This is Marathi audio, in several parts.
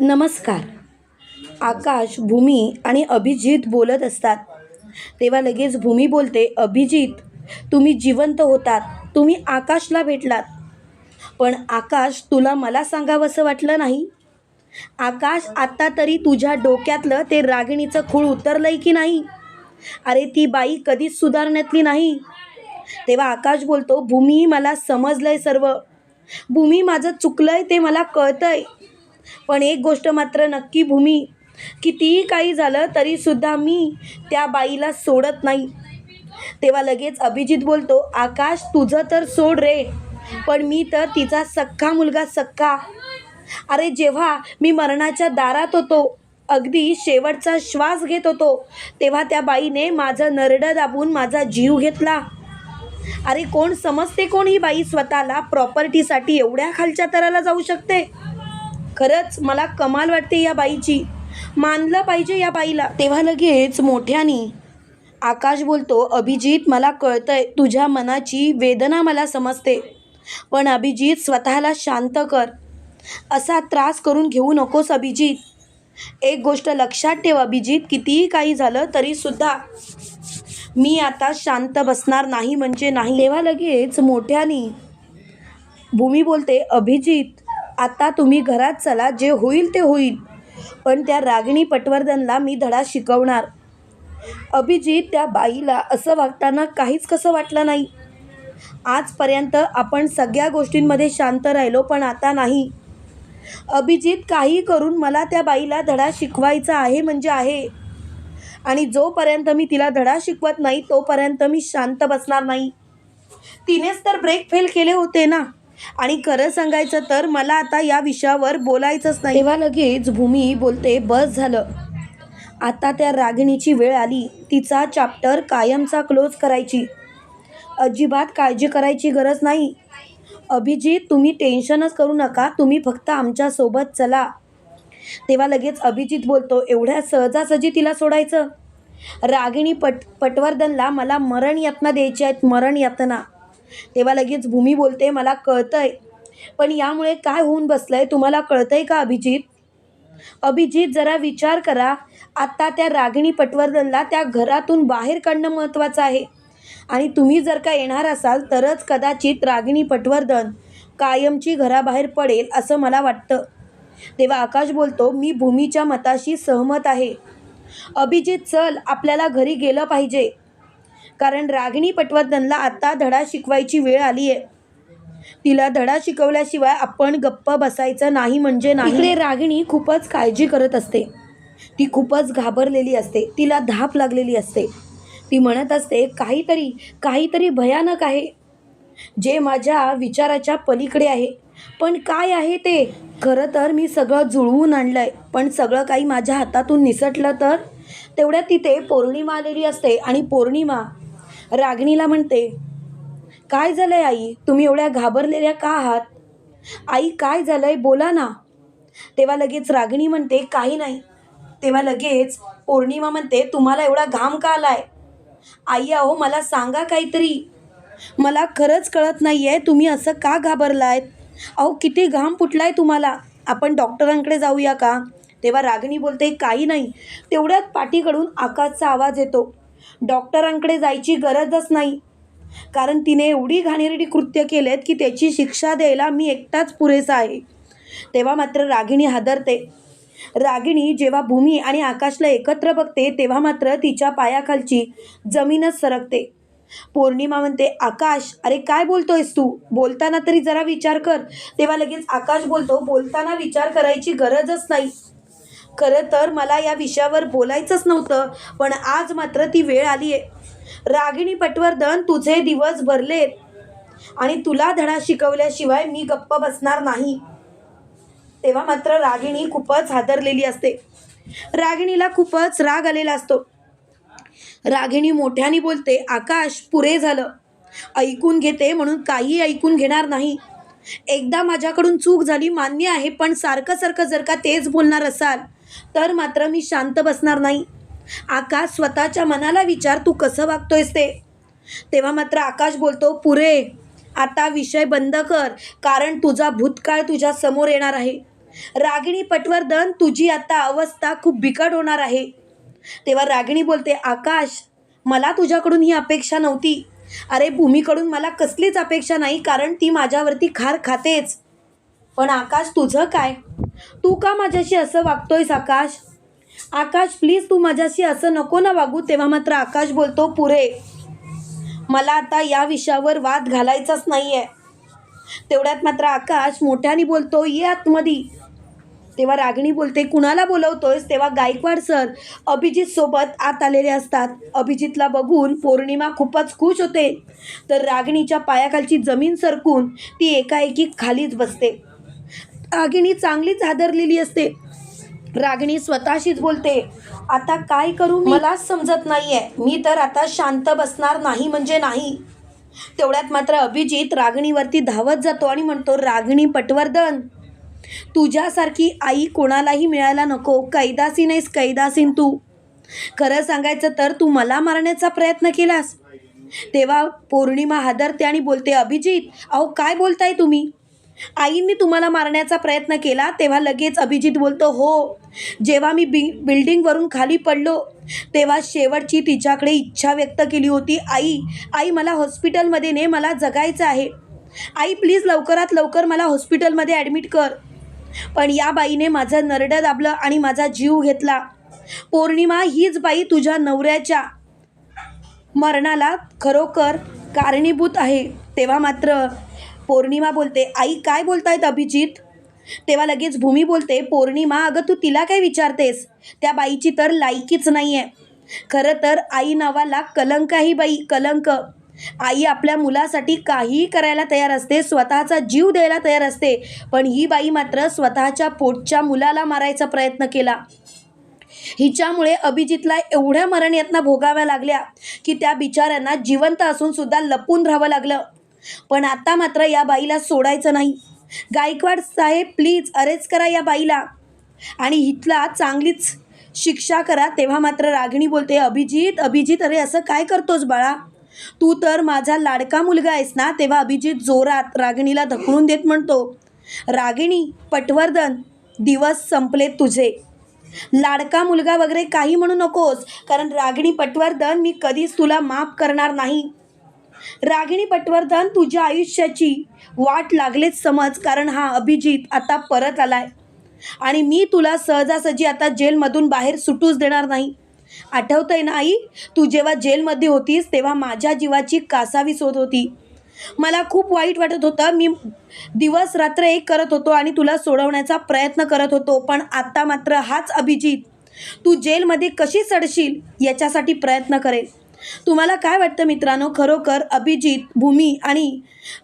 नमस्कार. आकाश भूमी आणि अभिजित बोलत असतात. तेव्हा लगेच भूमी बोलते अभिजित तुम्ही जिवंत होतात. तुम्ही आकाशला भेटलात. पण आकाश तुला मला सांगावंसं वाटलं नाही? आकाश आत्ता तरी तुझ्या डोक्यातलं ते रागिणीचं खूळ उतरलंय की नाही? अरे ती बाई कधीच सुधारण्यातली नाही. तेव्हा आकाश बोलतो भूमी मला समजलंय सर्व. भूमी माझं चुकलंय ते मला कळतंय. पण एक गोष्ट मात्र नक्की भूमी कितीही काही झालं तरीसुद्धा मी त्या बाईला सोडत नाही. तेव्हा लगेच अभिजित बोलतो आकाश तुझं तर सोड रे पण मी तर तिचा सख्खा मुलगा सख्खा. अरे जेव्हा मी मरणाच्या दारात होतो अगदी शेवटचा श्वास घेत होतो तेव्हा त्या बाईने माझं नरडं दाबून माझा जीव घेतला. अरे कोण समजते कोण ही बाई स्वतःला प्रॉपर्टीसाठी एवढ्या खालच्या तराला जाऊ शकते? खरंच मला कमाल वाटते या बाईची. मानलं पाहिजे या बाईला. तेव्हा लगेच मोठ्याने आकाश बोलतो अभिजित मला कळतंय तुझ्या मनाची वेदना मला समजते. पण अभिजित स्वतःला शांत कर. असा त्रास करून घेऊ नकोस अभिजित. एक गोष्ट लक्षात ठेव अभिजित कितीही काही झालं तरीसुद्धा मी आता शांत बसणार नाही म्हणजे नाही. तेव्हा लगेच मोठ्याने भूमी बोलते अभिजित आता तुम्ही घरात चला जे होईल ते होईल. पण त्या रागिणी पटवर्धनला मी धडा शिकवणार. अभिजित त्या बाईला असं वागताना काहीच कसं वाटलं नाही. आजपर्यंत आपण सगळ्या गोष्टींमध्ये शांत राहिलो पण आता नाही. अभिजित काही करून मला त्या बाईला धडा शिकवायचा आहे म्हणजे आहे. आणि जोपर्यंत मी तिला धडा शिकवत नाही तोपर्यंत मी शांत बसणार नाही. तिनेच तर ब्रेक फेल केले होते ना. आणि खरं सांगायचं तर मला आता या विषयावर बोलायचंच नाही. तेव्हा लगेच भूमी बोलते बस झालं. आता त्या रागिणीची वेळ आली. तिचा चॅप्टर कायमचा क्लोज करायची. अजिबात काळजी करायची गरज नाही. अभिजित तुम्ही टेन्शनच करू नका. तुम्ही फक्त आमच्यासोबत चला. तेव्हा लगेच अभिजित बोलतो एवढ्या सहजासहजी तिला सोडायचं? रागिणी पट पटवर्धनला मला मरण यातना द्यायची आहेत मरण यातना तेव्हा लगेच भूमी बोलते मला कळतंय. पण यामुळे काय होऊन बसलंय तुम्हाला कळतंय का अभिजित? अभिजित जरा विचार करा. आत्ता त्या रागिणी पटवर्धनला त्या घरातून बाहेर काढणं महत्त्वाचं आहे. आणि तुम्ही जर का येणार असाल तरच कदाचित रागिणी पटवर्धन कायमची घराबाहेर पडेल असं मला वाटतं. तेव्हा आकाश बोलतो मी भूमीच्या मताशी सहमत आहे. अभिजित चल. आपल्याला घरी गेलं पाहिजे. कारण रागिणी पटवर्धनला आता धडा शिकवायची वेळ आली आहे. तिला धडा शिकवल्याशिवाय आपण गप्प बसायचं नाही म्हणजे नाही. इकडे रागिणी खूपच काळजी करत असते. ती खूपच घाबरलेली असते. तिला धाप लागलेली असते. ती म्हणत असते काहीतरी काहीतरी भयानक आहे. जे माझ्या विचाराच्या पलीकडे आहे. पण काय आहे ते? खरं तर मी सगळं जुळवून आणलं आहे पण सगळं काही माझ्या हातातून निसटलं तर? तेवढ्यात तिथे पौर्णिमा आलेली असते आणि पौर्णिमा रागिणीला म्हणते काय झालं आहे आई? तुम्ही एवढ्या घाबरलेल्या का आहात? आई काय झालं आहे बोला ना. तेव्हा लगेच रागिणी म्हणते काही नाही. तेव्हा लगेच पौर्णिमा म्हणते तुम्हाला एवढा घाम का आलाय? आई अहो मला सांगा काहीतरी. मला खरंच कळत नाही आहे तुम्ही असं का घाबरलायत? अहो किती घाम फुटलाय तुम्हाला? आपण डॉक्टरांकडे जाऊया का? तेव्हा रागिणी बोलते काही नाही. तेवढ्यात पाठीकडून आकाशचा आवाज येतो. डॉक्टरांकडे जायची गरजच नाही. कारण तिने एवढी घाणेरडी कृत्य केलेत की त्याची शिक्षा द्यायला मी एकटाच पुरेसा आहे. तेव्हा मात्र रागिणी हादरते. रागिणी जेव्हा भूमी आणि आकाशला एकत्र बघते तेव्हा मात्र तिच्या पायाखालची जमीनच सरकते. पौर्णिमा म्हणते आकाश अरे काय बोलतोयस तू? बोलताना तरी जरा विचार कर. तेव्हा लगेच आकाश बोलतो बोलताना विचार करायची गरजच नाही. खरं तर मला या विषयावर बोलायचंच नव्हतं पण आज मात्र ती वेळ आली आहे. रागिणी पटवर्धन तुझे दिवस भरलेत आणि तुला धडा शिकवल्याशिवाय मी गप्प बसणार नाही. तेव्हा मात्र रागिणी खूपच हादरलेली असते. रागिणीला खूपच राग आलेला असतो. रागिणी मोठ्याने बोलते आकाश पुरे झालं. ऐकून घेते म्हणून काही ऐकून घेणार नाही. एकदा माझ्याकडून चूक झाली मान्य आहे पण सारखं सारखं जर का तेच बोलणार असाल तर मात्र मी शांत बसणार नाही. आकाश स्वतःच्या मनाला विचार तू कसं वागतोयस ते? तेव्हा मात्र आकाश बोलतो पुरे आता विषय बंद कर कारण तुझा भूतकाळ तुझ्या समोर येणार आहे. रागिणी पटवर्धन तुझी आता अवस्था खूप बिकट होणार आहे. तेव्हा रागिणी बोलते आकाश मला तुझ्याकडून ही अपेक्षा नव्हती. अरे भूमीकडून मला कसलीच अपेक्षा नाही कारण ती माझ्यावरती खार खातेच. पण आकाश तुझं काय? तू का माझ्याशी असं वागतोयस आकाश? आकाश प्लीज तू माझ्याशी असं नको ना वागू. तेव्हा मात्र आकाश बोलतो पुरे मला आता या विषयावर वाद घालायचाच नाही आहे तेवढ्यात मात्र आकाश मोठ्याने बोलतो ये आतमधी. तेव्हा रागिणी बोलते कुणाला बोलवतोयस? तेव्हा गायकवाड सर अभिजित सोबत आत आलेले असतात. अभिजितला बघून पौर्णिमा खूपच खुश होते. तर रागिणीच्या पायाखालची जमीन सरकून ती एकाएकी खालीच बसते. रागिणी चांगलीच हादरलेली असते. रागिणी स्वतःशीच बोलते आता काय करू मलाच समजत नाहीये. मी तर आता शांत बसणार नाही म्हणजे नाही. तेवढ्यात मात्र अभिजित रागिणीवरती धावत जातो आणि म्हणतो रागिणी पटवर्धन तुझ्यासारखी आई कोणालाही मिळायला नको. कैदासीन आहेस कैदासीन तू. खरं सांगायचं तर तू मला मारण्याचा प्रयत्न केलास. तेव्हा पौर्णिमा हादरते आणि बोलते अभिजित अहो काय बोलताय तुम्ही? आईंनी तुम्हाला मारण्याचा प्रयत्न केला तेव्हा लगेच अभिजित बोलतो हो जेव्हा मी बि बिल्डिंगवरून खाली पडलो तेव्हा शेवटची तिच्याकडे इच्छा व्यक्त केली होती. आई आई मला हॉस्पिटलमध्ये ने मला जगायचं आहे. आई प्लीज लवकरात लवकर मला हॉस्पिटलमध्ये ॲडमिट कर. पण या बाईने माझं नरडं दाबलं आणि माझा जीव घेतला. पौर्णिमा हीच बाई तुझ्या नवऱ्याच्या मरणाला खरोखर कारणीभूत आहे. तेव्हा मात्र पौर्णिमा बोलते. आई काय बोलतायत अभिजित? तेव्हा लगेच भूमी बोलते पौर्णिमा अगं तू तिला काय विचारतेस? त्या बाईची तर लायकीच नाही आहे खरं तर आई नावाला कलंक आहे बाई कलंक. आई आपल्या मुलासाठी काहीही करायला तयार असते स्वतःचा जीव द्यायला तयार असते पण ही बाई मात्र स्वतःच्या पोटच्या मुलाला मारायचा प्रयत्न केला. हिच्यामुळे अभिजितला एवढ्या मरण यातना भोगाव्या लागल्या की त्या बिचाऱ्यांना जिवंत असून सुद्धा लपून राहावं लागलं. पण आता मात्र या बाईला सोडायचं नाही. गायकवाड साहेब प्लीज अरेस्ट करा या बाईला. आणि हितला चांगलीच शिक्षा करा. तेव्हा मात्र रागिणी बोलते अभिजित अभिजित अरे असं काय करतोस बाळा? तू तर माझा लाडका मुलगा आहेस ना? तेव्हा अभिजित जोरात रागिणीला धकलून देत म्हणतो रागिणी पटवर्धन दिवस संपले तुझे. लाडका मुलगा वगैरे काही म्हणू नकोस. कारण रागिणी पटवर्धन मी कधीच तुला माफ करणार नाही. रागिणी पटवर्धन तुझ्या आयुष्याची वाट लागलेच समज कारण हा अभिजित आता परत आलाय. आणि मी तुला सहजासहजी आता जेलमधून बाहेर सुटूच देणार नाही. आठवतंय ना आई तू जेव्हा जेलमध्ये होतीस तेव्हा माझ्या जीवाची कासावीस होत होती. मला खूप वाईट वाटत होतं. मी दिवस रात्र एक करत होतो आणि तुला सोडवण्याचा प्रयत्न करत होतो पण आता मात्र हाच अभिजित. तू जेलमध्ये कशी चढशील याच्यासाठी प्रयत्न करेल. तुम्हाला काय वाटतं मित्रांनो? खरोखर अभिजित भूमी आणि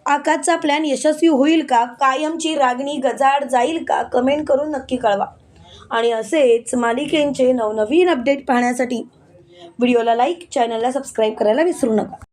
आकाशचा प्लॅन यशस्वी होईल का? कायमची रागणी गजाड जाईल का? कमेंट करून नक्की कळवा. आणि असेच मालिकेंचे नवनवीन अपडेट पाहण्यासाठी व्हिडिओला लाईक चॅनलला सबस्क्राईब करायला विसरू नका.